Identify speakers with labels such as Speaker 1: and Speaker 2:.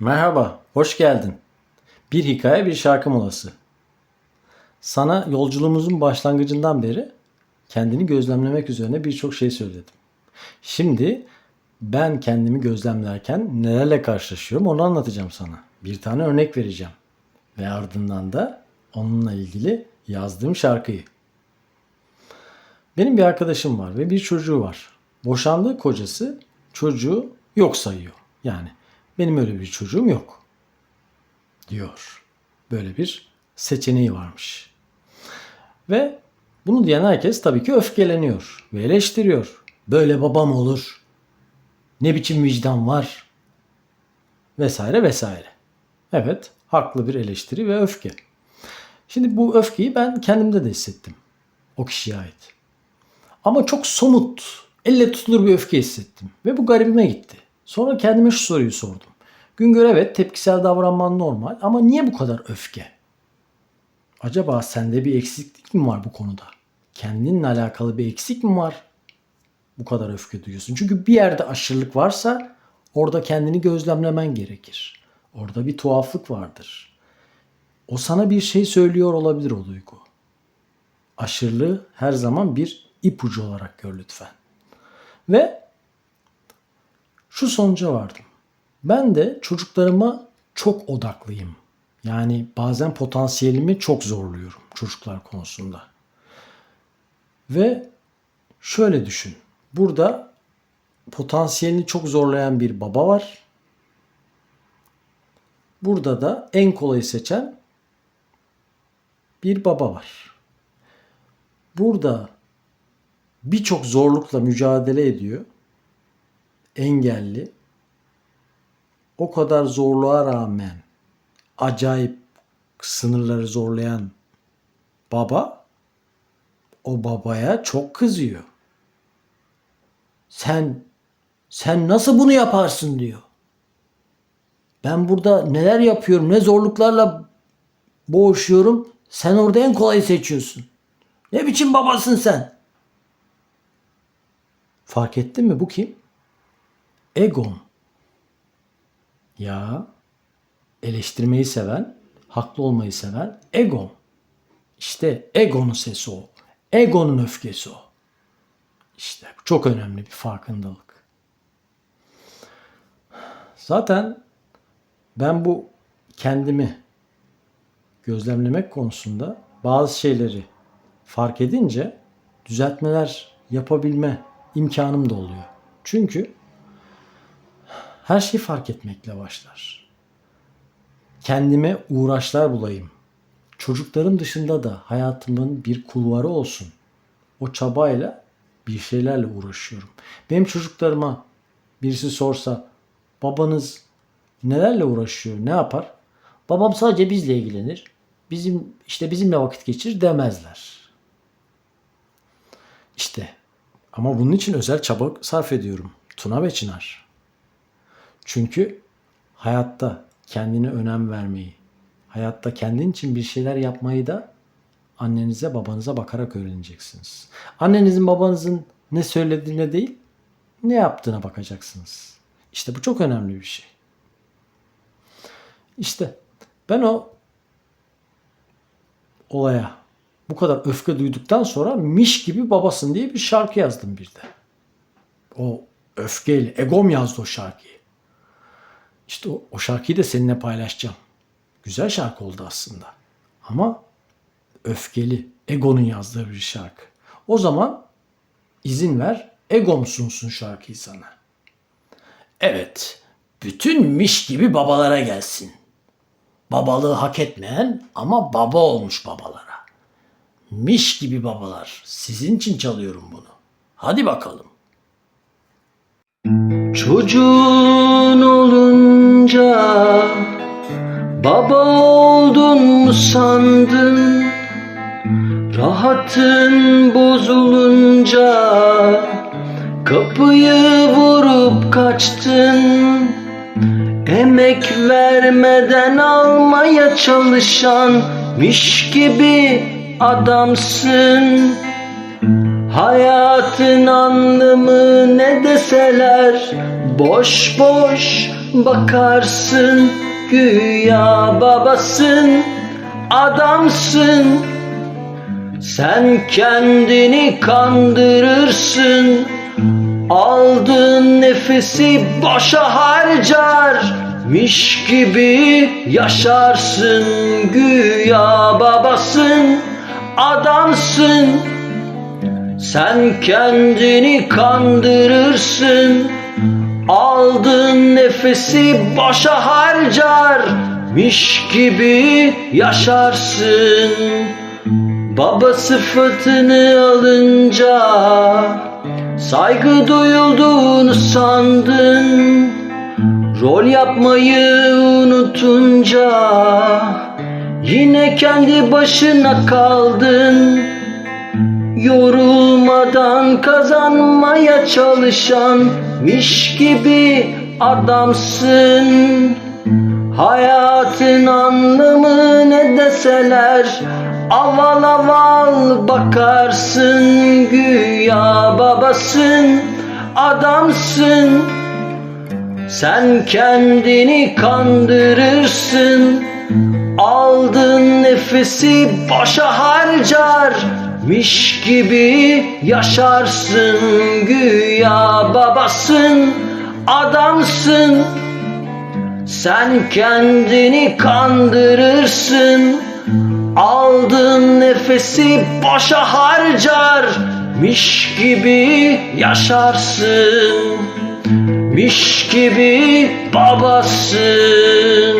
Speaker 1: Merhaba, hoş geldin. Bir hikaye bir şarkı molası. Sana yolculuğumuzun başlangıcından beri kendini gözlemlemek üzerine birçok şey söyledim. Şimdi ben kendimi gözlemlerken nelerle karşılaşıyorum onu anlatacağım sana. Bir tane örnek vereceğim. Ve ardından da onunla ilgili yazdığım şarkıyı. Benim bir arkadaşım var ve bir çocuğu var. Boşandığı kocası çocuğu yok sayıyor. Yani benim öyle bir çocuğum yok diyor. Böyle bir seçeneği varmış. Ve bunu diyen herkes tabii ki öfkeleniyor ve eleştiriyor. Böyle babam olur. Ne biçim vicdan var? Vesaire vesaire. Evet, haklı bir eleştiri ve öfke. Şimdi bu öfkeyi ben kendimde de hissettim. O kişiye ait. Ama çok somut, elle tutulur bir öfke hissettim. Ve bu garibime gitti. Sonra kendime şu soruyu sordum. Güngör evet tepkisel davranman normal ama niye bu kadar öfke? Acaba sende bir eksiklik mi var bu konuda? Kendinle alakalı bir eksik mi var? Bu kadar öfke duyuyorsun. Çünkü bir yerde aşırılık varsa orada kendini gözlemlemen gerekir. Orada bir tuhaflık vardır. O sana bir şey söylüyor olabilir o duygu. Aşırılığı her zaman bir ipucu olarak gör lütfen. Ve şu sonuca vardım. Ben de çocuklarıma çok odaklıyım. Yani bazen potansiyelimi çok zorluyorum çocuklar konusunda. Ve şöyle düşün. Burada potansiyelini çok zorlayan bir baba var. Burada da en kolayı seçen bir baba var. Burada birçok zorlukla mücadele ediyor. Engelli. O kadar zorluğa rağmen acayip sınırları zorlayan baba o babaya çok kızıyor. Sen sen nasıl bunu yaparsın diyor. Ben burada neler yapıyorum, ne zorluklarla boğuşuyorum. Sen orada en kolayı seçiyorsun. Ne biçim babasın sen? Fark ettin mi bu kim? Egon. Ya eleştirmeyi seven, haklı olmayı seven Egon. İşte Egon'un sesi o. Egon'un öfkesi o. İşte çok önemli bir farkındalık. Zaten ben bu kendimi gözlemlemek konusunda bazı şeyleri fark edince düzeltmeler yapabilme imkanım da oluyor. Çünkü her şey fark etmekle başlar. Kendime uğraşlar bulayım. Çocuklarım dışında da hayatımın bir kulvarı olsun. O çabayla bir şeylerle uğraşıyorum. Benim çocuklarıma birisi sorsa babanız nelerle uğraşıyor, ne yapar? Babam sadece bizle ilgilenir. Bizim işte bizimle vakit geçirir demezler. İşte ama bunun için özel çaba sarf ediyorum. Tuna ve Çınar. Çünkü hayatta kendine önem vermeyi, hayatta kendin için bir şeyler yapmayı da annenize babanıza bakarak öğreneceksiniz. Annenizin babanızın ne söylediğine değil, ne yaptığına bakacaksınız. İşte bu çok önemli bir şey. İşte ben o olaya bu kadar öfke duyduktan sonra Miş gibi babasın diye bir şarkı yazdım bir de. O öfkeyle, egom yazdı o şarkıyı. İşte o, o şarkıyı da seninle paylaşacağım. Güzel şarkı oldu aslında. Ama öfkeli, egonun yazdığı bir şarkı. O zaman izin ver, egom sunsun şarkıyı sana. Evet, bütün miş gibi babalara gelsin. Babalığı hak etmeyen ama baba olmuş babalara. Miş gibi babalar. Sizin için çalıyorum bunu. Hadi bakalım.
Speaker 2: Çocuğun olunca baba oldun mu sandın? Rahatın bozulunca kapıyı vurup kaçtın. Emek vermeden almaya çalışan miş gibi adamsın. Hayatın anlamı ne deseler Boş boş bakarsın güya babasın adamsın. Sen kendini kandırırsın Aldığın nefesi boşa harcarmış gibi yaşarsın. Güya babasın adamsın. Sen kendini kandırırsın Aldığın nefesi boşa harcarmış gibi yaşarsın. Baba sıfatını alınca Saygı duyulduğunu sandın. Rol yapmayı unutunca Yine kendi başına kaldın. Yorulmadan kazanmaya çalışanmış gibi adamsın. Hayatın anlamı ne deseler Aval aval bakarsın. Güya babasın adamsın. Sen kendini kandırırsın. Aldığın nefesi boşa harcarmış gibi yaşarsın güya babasın adamsın. Sen kendini kandırırsın Aldığın nefesi boşa harcarmış gibi yaşarsın Miş gibi babasın